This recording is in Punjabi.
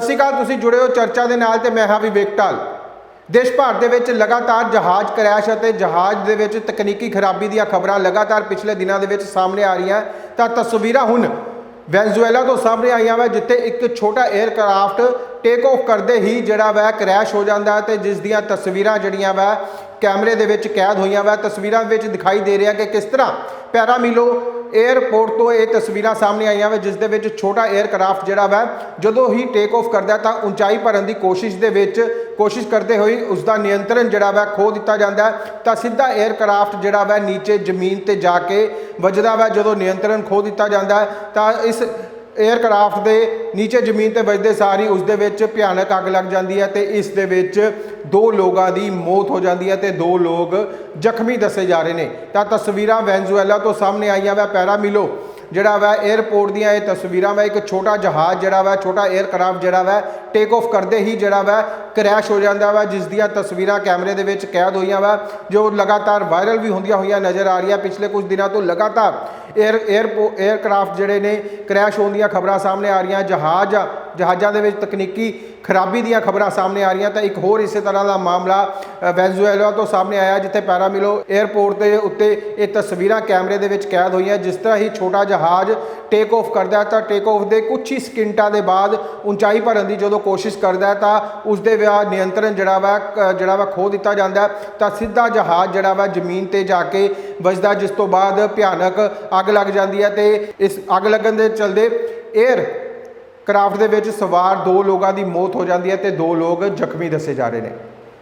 ਸਤਿ ਸ਼੍ਰੀ ਅਕਾਲ, ਤੁਸੀਂ ਜੁੜੇ ਹੋ ਚਰਚਾ ਦੇ ਨਾਲ ਤੇ ਮੈਂ ਹਾਂ ਵਿਵੇਕ ਢਾਲ ਦੇਸ਼ ਭਰ ਦੇ ਵਿੱਚ ਲਗਾਤਾਰ ਜਹਾਜ਼ ਕਰੈਸ਼ ਅਤੇ ਜਹਾਜ਼ ਦੇ ਵਿੱਚ ਤਕਨੀਕੀ ਖਰਾਬੀ ਦੀਆਂ ਖਬਰਾਂ ਲਗਾਤਾਰ ਪਿਛਲੇ ਦਿਨਾਂ ਦੇ ਵਿੱਚ ਸਾਹਮਣੇ ਆ ਰਹੀਆਂ, ਤਾਂ ਤਸਵੀਰਾਂ ਹੁਣ ਵੈਨਜ਼ੂਏਲਾ ਤੋਂ ਸਾਹਮਣੇ ਆਈਆਂ ਵਾ, ਜਿੱਥੇ ਇੱਕ ਛੋਟਾ 에ਅਰਕ੍ਰਾਫਟ ਟੇਕ ਆਫ ਕਰਦੇ ਹੀ ਜਿਹੜਾ ਵਾ ਕਰੈਸ਼ ਹੋ ਜਾਂਦਾ ਹੈ ਤੇ ਜਿਸ ਦੀਆਂ ਤਸਵੀਰਾਂ ਜਿਹੜੀਆਂ ਵਾ ਕੈਮਰੇ ਦੇ ਵਿੱਚ ਕੈਦ ਹੋਈਆਂ ਵਾ। ਤਸਵੀਰਾਂ ਵਿੱਚ ਦਿਖਾਈ ਦੇ ਰਿਹਾ ਕਿ ਕਿਸ ਤਰ੍ਹਾਂ ਪੈਰਾਮਿਲੋ ਏਅਰਪੋਰਟ ਤੋਂ ਇਹ ਤਸਵੀਰਾਂ ਸਾਹਮਣੇ ਆਈਆਂ ਵੇ, ਜਿਸ ਦੇ ਵਿੱਚ ਛੋਟਾ ਏਅਰਕ੍ਰਾਫਟ ਜਿਹੜਾ ਵਾ, ਜਦੋਂ ਹੀ ਟੇਕ ਆਫ ਕਰਦਾ ਤਾਂ ਉਚਾਈ ਭਰਨ ਦੀ ਕੋਸ਼ਿਸ਼ ਦੇ ਵਿੱਚ ਕੋਸ਼ਿਸ਼ ਕਰਦੇ ਹੋਈ ਉਸ ਦਾ ਨਿਯੰਤਰਣ ਜਿਹੜਾ ਵਾ ਖੋ ਦਿੱਤਾ ਜਾਂਦਾ ਤਾਂ ਸਿੱਧਾ ਏਅਰਕ੍ਰਾਫਟ ਜਿਹੜਾ ਵਾ ਨੀਚੇ ਜ਼ਮੀਨ ਤੇ ਜਾ ਕੇ ਵੱਜਦਾ ਵਾ, ਜਦੋਂ ਨਿਯੰਤਰਣ ਖੋ ਦਿੱਤਾ ਜਾਂਦਾ ਤਾਂ ਇਸ 에ਅਰਕ੍ਰਾਫਟ ਦੇ ਨੀਚੇ ਜ਼ਮੀਨ ਤੇ ਵੱਜਦੇ ਸਾਰ ਹੀ ਉਸ ਦੇ ਵਿੱਚ ਭਿਆਨਕ ਅੱਗ ਲੱਗ ਜਾਂਦੀ ਹੈ ਤੇ ਇਸ ਦੇ ਵਿੱਚ ਦੋ ਲੋਕਾਂ ਦੀ ਮੌਤ ਹੋ ਜਾਂਦੀ ਹੈ ਤੇ ਦੋ ਲੋਕ ਜ਼ਖਮੀ ਦੱਸੇ ਜਾ ਰਹੇ ਨੇ। ਤਾਂ ਤਸਵੀਰਾਂ ਵੈਨਜ਼ੂਏਲਾ ਤੋਂ ਸਾਹਮਣੇ ਆਈਆਂ ਵਾ ਪੈਰਾਮਿਲੋ ਜਿਹੜਾ ਵਾ ਏਅਰਪੋਰਟ ਦੀਆਂ ਇਹ ਤਸਵੀਰਾਂ ਵਾ, ਇੱਕ ਛੋਟਾ ਜਹਾਜ਼ ਜਿਹੜਾ ਵਾ, ਛੋਟਾ ਏਅਰਕ੍ਰਾਫਟ ਜਿਹੜਾ ਵਾ ਟੇਕ ਆਫ ਕਰਦੇ ਹੀ ਜਿਹੜਾ ਵਾ ਕ੍ਰੈਸ਼ ਹੋ ਜਾਂਦਾ ਵਾ, ਜਿਸ ਦੀਆਂ ਤਸਵੀਰਾਂ ਕੈਮਰੇ ਦੇ ਵਿੱਚ ਕੈਦ ਹੋਈਆਂ ਵਾ, ਜੋ ਲਗਾਤਾਰ ਵਾਇਰਲ ਵੀ ਹੁੰਦੀਆਂ ਹੋਈਆਂ ਨਜ਼ਰ ਆ ਰਹੀਆਂ। ਪਿਛਲੇ ਕੁਝ ਦਿਨਾਂ ਤੋਂ ਲਗਾਤਾਰ ਏਅਰ 에ਅਰਪੋਰਟ ਏਅਰਕ੍ਰਾਫਟ ਜਿਹੜੇ ਨੇ ਕ੍ਰੈਸ਼ ਹੋਣ ਦੀਆਂ ਖਬਰਾਂ ਸਾਹਮਣੇ ਆ ਰਹੀਆਂ। ਜਹਾਜ਼ ਜਹਾਜ਼ਾਂ ਦੇ ਵਿੱਚ ਤਕਨੀਕੀ ਖਰਾਬੀ ਦੀਆਂ ਖਬਰਾਂ ਸਾਹਮਣੇ ਆ ਰਹੀਆਂ ਤਾਂ ਇੱਕ ਹੋਰ ਇਸੇ ਤਰ੍ਹਾਂ ਦਾ ਮਾਮਲਾ ਅ, ਵੈਨਜ਼ੂਏਲਾ ਤੋਂ ਸਾਹਮਣੇ ਆਇਆ ਜਿੱਥੇ ਪੈਰਾਮਿਲੋ 에ਅਰਪੋਰਟ ਦੇ ਉੱਤੇ ਇਹ ਤਸਵੀਰਾਂ ਕੈਮਰੇ ਦੇ ਵਿੱਚ ਕੈਦ ਹੋਈਆਂ ਜਿਸ ਤਰ੍ਹਾਂ ਹੀ ਛੋਟਾ ਜਹਾਜ਼ ਟੇਕ ਆਫ ਕਰਦਾ ਤਾਂ ਟੇਕ ਆਫ ਦੇ ਕੁਝ ਹੀ ਸਕਿੰਟਾਂ ਦੇ ਬਾਅਦ ਉਚਾਈ ਭਰਨ ਦੀ ਜਦੋਂ ਕੋਸ਼ਿਸ਼ ਕਰਦਾ ਤਾਂ ਉਸ ਦੇ ਵਿਆਹ ਨਿਯੰਤਰਣ ਜਿਹੜਾ ਵਾ ਕ- ਜਿਹੜਾ ਵਾ ਖੋ ਦਿੱਤਾ ਜਾਂਦਾ ਤਾਂ ਸਿੱਧਾ ਜਹਾਜ਼ ਜਿਹੜਾ ਵਾ ਜ਼ਮੀਨ ਤੇ ਜਾ ਕੇ ਵੱਜਦਾ ਜਿਸ ਤੋਂ ਬਾਅਦ ਭਿਆਨਕ ਅੱਗ ਲੱਗ ਜਾਂਦੀ ਹੈ ਤੇ ਇਸ ਅੱਗ ਲੱਗਣ ਦੇ ਚਲਦੇ 에ਅਰ ਕਰਾਫਟ ਦੇ ਵਿੱਚ ਸਵਾਰ ਦੋ ਲੋਕਾਂ ਦੀ ਮੌਤ ਹੋ ਜਾਂਦੀ ਹੈ ਤੇ ਦੋ ਲੋਕ ਜ਼ਖਮੀ ਦੱਸੇ ਜਾ ਰਹੇ ਨੇ।